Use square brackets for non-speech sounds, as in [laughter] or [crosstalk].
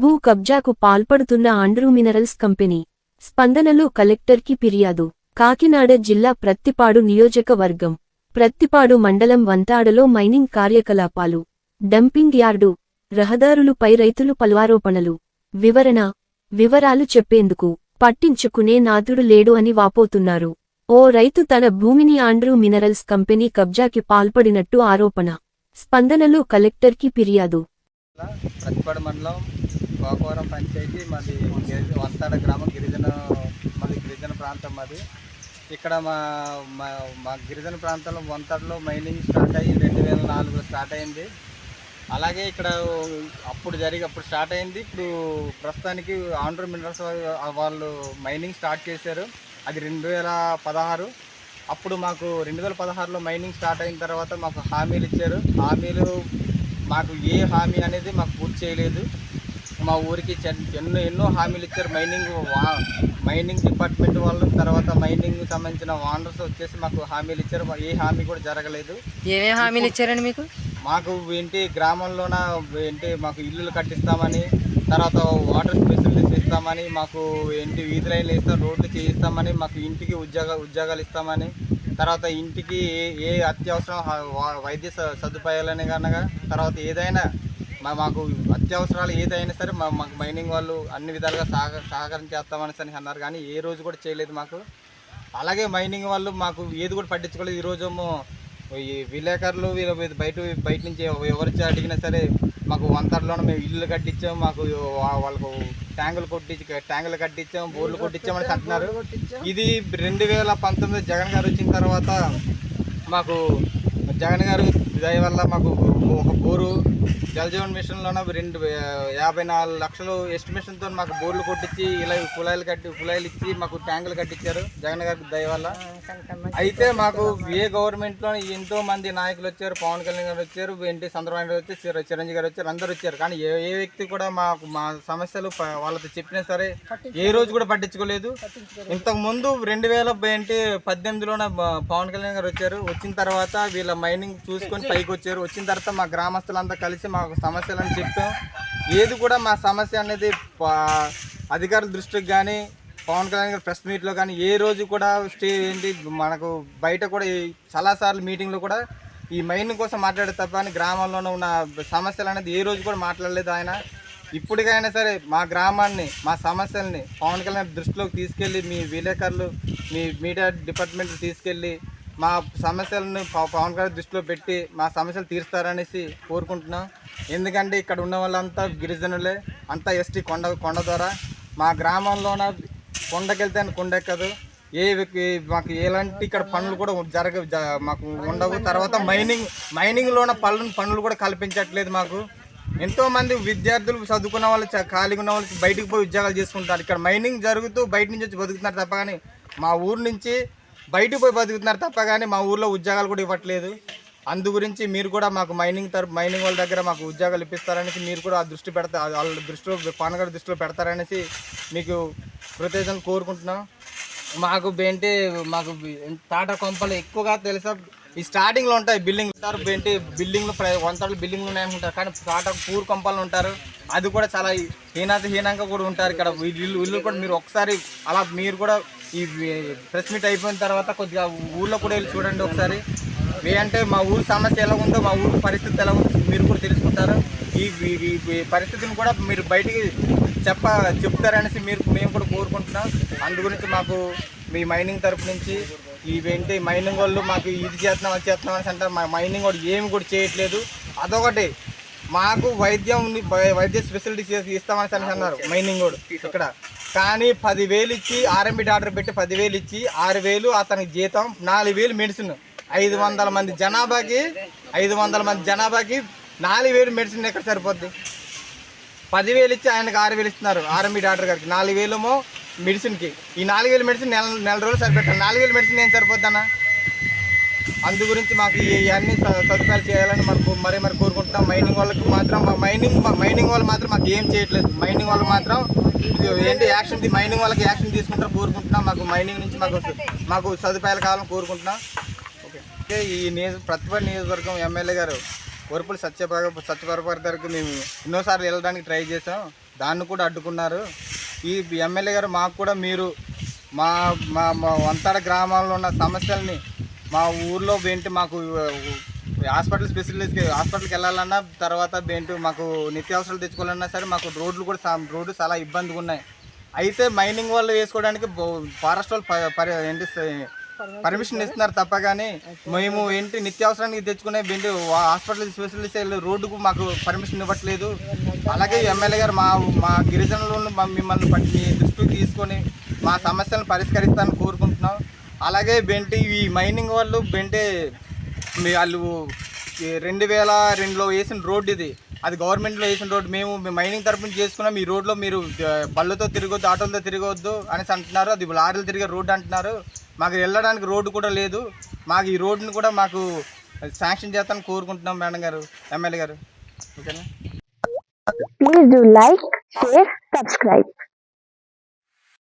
భూ కబ్జాకు పాల్పడుతున్న ఆండ్రూ మినరల్స్ కంపెనీ. స్పందనలు కలెక్టర్కి ఫిర్యాదు. కాకినాడ జిల్లా ప్రత్తిపాడు నియోజకవర్గం. ప్రత్తిపాడు మండలం వంతాడలో మైనింగ్ కార్యకలాపాలు. Dumping yard. రహదారులుపై రైతులు పల్వారోపణలు. వివరణ. వివరాలు చెప్పేందుకు పట్టించుకునే నాథుడు లేడు అని వాపోతున్నారు. ఓ రైతు తన భూమిని ఆండ్రూ మినరల్స్ కంపెనీ కబ్జాకి పాల్పడినట్టు ఆరోపణ. స్పందనలు కలెక్టర్కి ఫిర్యాదు. ప్రతిపాడు మండలం గోకవరం పంచాయతీ మాది గిరిజ వంతాడ గ్రామం గిరిజన మాది గిరిజన ప్రాంతం మాది. ఇక్కడ మా మా మా గిరిజన ప్రాంతంలో వంతాడలో మైనింగ్ స్టార్ట్ అయ్యి రెండు వేల నాలుగులో స్టార్ట్ అయింది. అలాగే ఇక్కడ అప్పుడు జరిగి అప్పుడు స్టార్ట్ అయింది. ఇప్పుడు ప్రస్తుతానికి ఆంధ్ర మినరల్స్ వాళ్ళు మైనింగ్ స్టార్ట్ చేశారు. అది రెండు వేల పదహారు. అప్పుడు మాకు రెండు వేల పదహారులో మైనింగ్ స్టార్ట్ అయిన తర్వాత మాకు హామీలు ఇచ్చారు. హామీలు మాకు ఏ హామీ అనేది మాకు పూర్తి చేయలేదు. మా ఊరికి ఎన్నో ఎన్నో హామీలు ఇచ్చారు. మైనింగ్ మైనింగ్ డిపార్ట్మెంట్ వాళ్ళు తర్వాత మైనింగ్ సంబంధించిన వానర్స్ వచ్చేసి మాకు హామీలు ఇచ్చారు. ఏ హామీ కూడా జరగలేదు. ఏమేమి హామీలు ఇచ్చారండి మీకు? మాకు ఏంటి గ్రామంలోన ఏంటి మాకు ఇల్లులు కట్టిస్తామని తర్వాత వాటర్ ఫెసిలిటీస్ ఇస్తామని మాకు ఏంటి వీధి లైన్లు ఇస్తాం రోడ్లు చేయిస్తామని మాకు ఇంటికి ఉద్యోగ ఉద్యోగాలు ఇస్తామని తర్వాత ఇంటికి ఏ ఏ అత్యవసరం వైద్య స- సదుపాయాలని కనుక తర్వాత ఏదైనా మాకు అత్యవసరాలు ఏదైనా సరే మా మాకు మైనింగ్ వాళ్ళు అన్ని విధాలుగా సహక సహకారం చేస్తామని అని అన్నారు. కానీ ఏ రోజు కూడా చేయలేదు మాకు. అలాగే మైనింగ్ వాళ్ళు మాకు ఏది కూడా పట్టించుకోలేదు. ఈరోజేమో ఈ విలేకరులు వీళ్ళు బయట బయట నుంచి ఎవరు అడిగినా సరే మాకు వంతర్లోనే మేము ఇల్లు కట్టించాం. మాకు వాళ్ళకు ట్యాంకులు కొట్టించి ట్యాంకులు కట్టించాం బోర్లు కొట్టించామని అంటున్నారు. ఇది రెండు వేల పంతొమ్మిది జగన్ గారు వచ్చిన తర్వాత మాకు జగన్ గారు దయ వల్ల మాకు ఒక బోరు జలజీవన్ మిషన్లోన రెండు యాభై నాలుగు లక్షలు ఎస్టిమేషన్తో మాకు బోర్లు కొట్టించి ఇలా కుళాయిలు కట్టి కుళాయిలు ఇచ్చి మాకు ట్యాంకులు కట్టించారు. జగన్ గారి దయ వల్ల. అయితే మాకు ఏ గవర్నమెంట్లో ఎంతో మంది నాయకులు వచ్చారు పవన్ కళ్యాణ్ గారు వచ్చారు ఎన్టీ చంద్రబాబు గారు వచ్చారు చిర- చిరంజీవి గారు వచ్చారు అందరూ వచ్చారు. కానీ ఏ ఏ వ్యక్తి కూడా మాకు మా సమస్యలు వాళ్ళతో చెప్పినా సరే ఏ రోజు కూడా పట్టించుకోలేదు. ఇంతకు ముందు రెండు వేల ఏంటి పద్దెనిమిదిలోన పవన్ కళ్యాణ్ గారు వచ్చారు. వచ్చిన తర్వాత వీళ్ళ మైనింగ్ చూసుకొని [laughs] పైకి వచ్చారు. వచ్చిన తర్వాత మా గ్రామస్తులంతా కలిసి మాకు సమస్యలను చెప్పాం. ఏది కూడా మా సమస్య అనేది ప- అధికారుల దృష్టికి కానీ పవన్ కళ్యాణ్ గారు ప్రెస్ మీట్లో కానీ ఏ రోజు కూడా స్టే ఏంటి మనకు బయట కూడా ఈ చాలాసార్లు మీటింగ్లో కూడా ఈ మైన్ కోసం మాట్లాడే తప్ప అని గ్రామంలోనే ఉన్న సమస్యలు అనేది ఏ రోజు కూడా మాట్లాడలేదు ఆయన. ఇప్పటికైనా సరే మా గ్రామాన్ని మా సమస్యల్ని పవన్ కళ్యాణ్ దృష్టిలోకి తీసుకెళ్ళి మీ విలేకరులు మీ మీడియా డిపార్ట్మెంట్ తీసుకెళ్ళి మా సమస్యలను పవన్ కళ్యాణ్ దృష్టిలో పెట్టి మా సమస్యలు తీరుస్తారనేసి కోరుకుంటున్నాం. ఎందుకంటే ఇక్కడ ఉన్న వాళ్ళంతా గిరిజనులే. అంతా ఎస్టీ కొండ కొండ ద్వారా. మా గ్రామంలోన కొండకెళ్తే కొండ ఎక్కదు. ఏ మాకు ఎలాంటి ఇక్కడ పనులు కూడా జరగ జ- మాకు ఉండవు. తర్వాత మైనింగ్ మైనింగ్లోన పనులు పనులు కూడా కల్పించట్లేదు మాకు. ఎంతోమంది విద్యార్థులు చదువుకున్న వాళ్ళు ఖాళీగా ఉన్న వాళ్ళు బయటికి పోయి ఉద్యోగాలు చేసుకుంటారు ఇక్కడ మైనింగ్ జరుగుతూ బయట నుంచి వచ్చి బతుకుతున్నారు తప్ప కానీ మా ఊరు నుంచి బయటకు పోయి బతుకుతున్నారు తప్ప కానీ మా ఊర్లో ఉద్యోగాలు కూడా ఇవ్వట్లేదు. అందు గురించి మీరు కూడా మాకు మైనింగ్ తరపు మైనింగ్ వాళ్ళ దగ్గర మాకు ఉద్యోగాలు ఇప్పిస్తారనేసి మీరు కూడా ఆ దృష్టి పెడతా వాళ్ళ దృష్టిలో పానగడ దృష్టిలో పెడతారనేసి మీకు కృతజ్ఞతలు కోరుకుంటున్నాం. మాకు ఏంటి మాకు టాటా కొంపలు ఎక్కువగా తెలుసా ఈ స్టార్టింగ్లో ఉంటాయి బిల్డింగ్. ఉంటారు ఏంటి బిల్డింగ్లు వంతలు బిల్డింగ్లు ఉన్నాయనుకుంటారు కానీ టాటా పూర్ కొంపలు ఉంటారు. అది కూడా చాలా హీనాత హీనంగా కూడా ఉంటారు ఇక్కడ. ఇల్లు ఇల్లు కూడా మీరు ఒకసారి అలా మీరు కూడా ఈ ప్రెస్ మీట్ అయిపోయిన తర్వాత కొద్దిగా ఊళ్ళో కూడా వెళ్ళి చూడండి ఒకసారి. ఏ అంటే మా ఊరు సమస్య ఎలా ఉందో మా ఊరు పరిస్థితి ఎలా ఉందో మీరు కూడా తెలుసుకుంటారు. ఈ పరిస్థితిని కూడా మీరు బయటికి చెప్ప చెప్తారనేసి మీరు మేము కూడా కోరుకుంటున్నాం. అందు గురించి మాకు మీ మైనింగ్ తరపు నుంచి ఇవేంటి మైనింగ్ వాళ్ళు మాకు ఇది చేస్తున్నాం అది చేస్తున్నాం అనేసి అంటారు. మా మైనింగ్ వాళ్ళు ఏమి కూడా చేయట్లేదు. అదొకటి. మాకు వైద్యం ఉంది, వైద్య స్పెషాలిటీ చేసి ఇస్తామని అనేసి అన్నారు మైనింగ్ వాడు ఇక్కడ. కానీ పదివేలు ఇచ్చి ఆర్ఎంబి డాక్టర్ పెట్టి పదివేలు ఇచ్చి ఆరు వేలు అతనికి జీతం నాలుగు వేలు మెడిసిన్. ఐదు వందల మంది జనాభాకి ఐదు వందల మంది జనాభాకి నాలుగు వేలు మెడిసిన్ ఎక్కడ సరిపోద్ది? పదివేలు ఇచ్చి ఆయనకి ఆరు వేలు ఇస్తున్నారు ఆర్ఎంబి డాక్టర్ గారికి. నాలుగు వేలేమో మెడిసిన్కి. ఈ నాలుగు వేలు మెడిసిన్ నెల నెల రోజులు సరిపెట్టాలి. నాలుగు వేలు మెడిసిన్ ఏం సరిపోద్దన్నా? అందు గురించి మాకు ఇవన్నీ స- సదుపాయాలు చేయాలని మనకు మరీ మరి కోరుకుంటున్నాం. మైనింగ్ వాళ్ళకి మాత్రం మా మైనింగ్ మా మైనింగ్ వాళ్ళు మాత్రం మాకు ఏం చేయట్లేదు. మైనింగ్ వాళ్ళు మాత్రం ఏంటి యాక్షన్ మైనింగ్ వాళ్ళకి యాక్షన్ తీసుకుంటారు కోరుకుంటున్నాం. మాకు మైనింగ్ నుంచి మాకు మాకు సదుపాయాలు కావాలని కోరుకుంటున్నాం. ఓకే. ఈ నియోజక ప్రతిభ నియోజకవర్గం ఎమ్మెల్యే గారు వరపులు సత్యప్రభ సత్యప్రభ గారికి మేము ఎన్నోసార్లు వెళ్ళడానికి ట్రై చేసాం దాన్ని కూడా అడ్డుకున్నారు. ఈ ఎమ్మెల్యే గారు మాకు కూడా మీరు మా మా మా గ్రామాల్లో ఉన్న సమస్యల్ని మా ఊర్లో ఏంటి మాకు హాస్పిటల్ స్పెషలిస్ట్కి హాస్పిటల్కి వెళ్ళాలన్నా తర్వాత ఏంటి మాకు నిత్యావసరాలు తెచ్చుకోవాలన్నా సరే మాకు రోడ్లు కూడా రోడ్లు చాలా ఇబ్బందిగా ఉన్నాయి. అయితే మైనింగ్ వాళ్ళు వేసుకోవడానికి ఫారెస్ట్ వాళ్ళు ఏంటి పర్మిషన్ ఇస్తున్నారు తప్ప కానీ మేము ఏంటి నిత్యావసరానికి తెచ్చుకునే వా- హాస్పిటల్ స్పెషలిస్ట్ రోడ్డుకు మాకు పర్మిషన్ ఇవ్వట్లేదు. అలాగే ఎమ్మెల్యే గారు మా మా గిరిజనులను మిమ్మల్ని పట్టి మీ దృష్టికి తీసుకొని మా సమస్యలను పరిష్కరిస్తానని కోరుకుంటున్నాం. అలాగే బెంటి ఈ మైనింగ్ వాళ్ళు బెంటే మీ వాళ్ళు రెండు వేల రెండులో వేసిన రోడ్డు ఇది. అది గవర్నమెంట్లో వేసిన రోడ్డు. మేము మైనింగ్ తరపున చేసుకున్నాం. ఈ రోడ్లో మీరు బళ్ళతో తిరగొద్దు ఆటోలతో తిరగవద్దు అనేసి అంటున్నారు. అది లారీలు తిరిగే రోడ్డు అంటున్నారు. మాకు వెళ్ళడానికి రోడ్డు కూడా లేదు. మాకు ఈ రోడ్డుని కూడా మాకు శాంక్షన్ చేస్తామని కోరుకుంటున్నాం మేడం గారు ఎమ్మెల్యే గారు. ఓకేనా? Please do like share subscribe